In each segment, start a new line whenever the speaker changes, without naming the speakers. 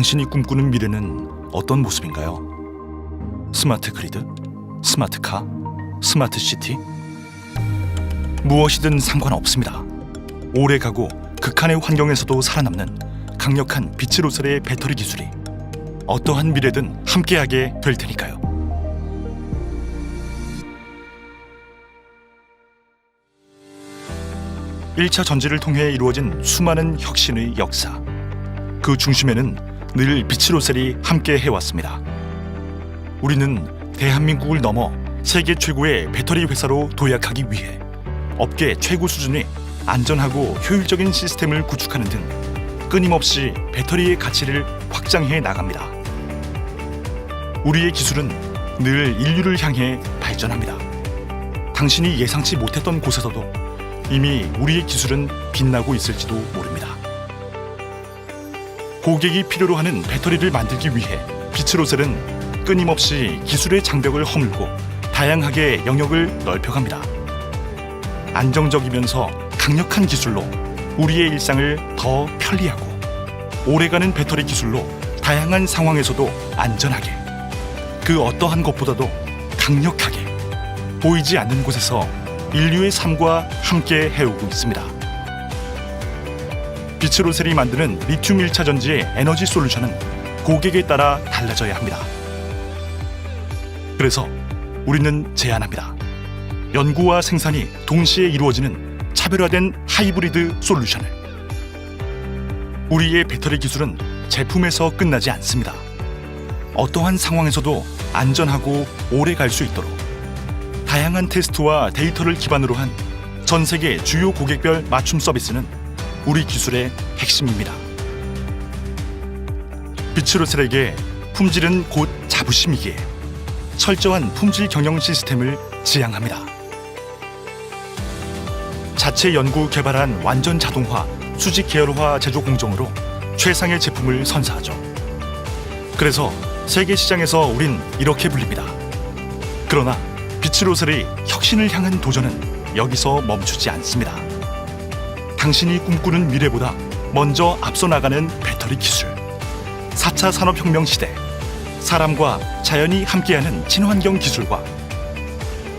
당신이 꿈꾸는 미래는 어떤 모습인가요? 스마트 그리드? 스마트 카? 스마트 시티? 무엇이든 상관없습니다. 오래 가고 극한의 환경에서도 살아남는 강력한 비치로셀의 배터리 기술이 어떠한 미래든 함께하게 될 테니까요. 일차 전지를 통해 이루어진 수많은 혁신의 역사. 그 중심에는 늘 비치로셀이 함께 해왔습니다. 우리는 대한민국을 넘어 세계 최고의 배터리 회사로 도약하기 위해 업계 최고 수준의 안전하고 효율적인 시스템을 구축하는 등 끊임없이 배터리의 가치를 확장해 나갑니다. 우리의 기술은 늘 인류를 향해 발전합니다. 당신이 예상치 못했던 곳에서도 이미 우리의 기술은 빛나고 있을지도 모릅니다. 고객이 필요로 하는 배터리를 만들기 위해 비츠로셀은 끊임없이 기술의 장벽을 허물고 다양하게 영역을 넓혀갑니다. 안정적이면서 강력한 기술로 우리의 일상을 더 편리하고 오래가는 배터리 기술로 다양한 상황에서도 안전하게 그 어떠한 것보다도 강력하게 보이지 않는 곳에서 인류의 삶과 함께 해오고 있습니다. 비츠로셀이 만드는 리튬 1차 전지의 에너지 솔루션은 고객에 따라 달라져야 합니다. 그래서 우리는 제안합니다. 연구와 생산이 동시에 이루어지는 차별화된 하이브리드 솔루션을. 우리의 배터리 기술은 제품에서 끝나지 않습니다. 어떠한 상황에서도 안전하고 오래 갈 수 있도록 다양한 테스트와 데이터를 기반으로 한 전 세계 주요 고객별 맞춤 서비스는 우리 기술의 핵심입니다. 비츠로셀에게 품질은 곧 자부심이기에 철저한 품질 경영 시스템을 지향합니다. 자체 연구 개발한 완전 자동화 수직 계열화 제조 공정으로 최상의 제품을 선사하죠. 그래서 세계 시장에서 우린 이렇게 불립니다. 그러나 비츠로셀의 혁신을 향한 도전은 여기서 멈추지 않습니다. 당신이 꿈꾸는 미래보다 먼저 앞서 나가는 배터리 기술. 4차 산업혁명 시대. 사람과 자연이 함께하는 친환경 기술과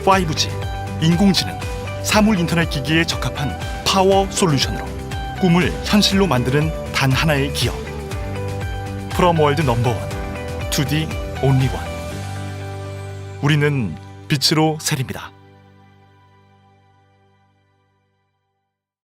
5G, 인공지능, 사물 인터넷 기기에 적합한 파워 솔루션으로 꿈을 현실로 만드는 단 하나의 기업. 프롬월드 넘버원, 2D 온리원. 우리는 빛으로 셀입니다.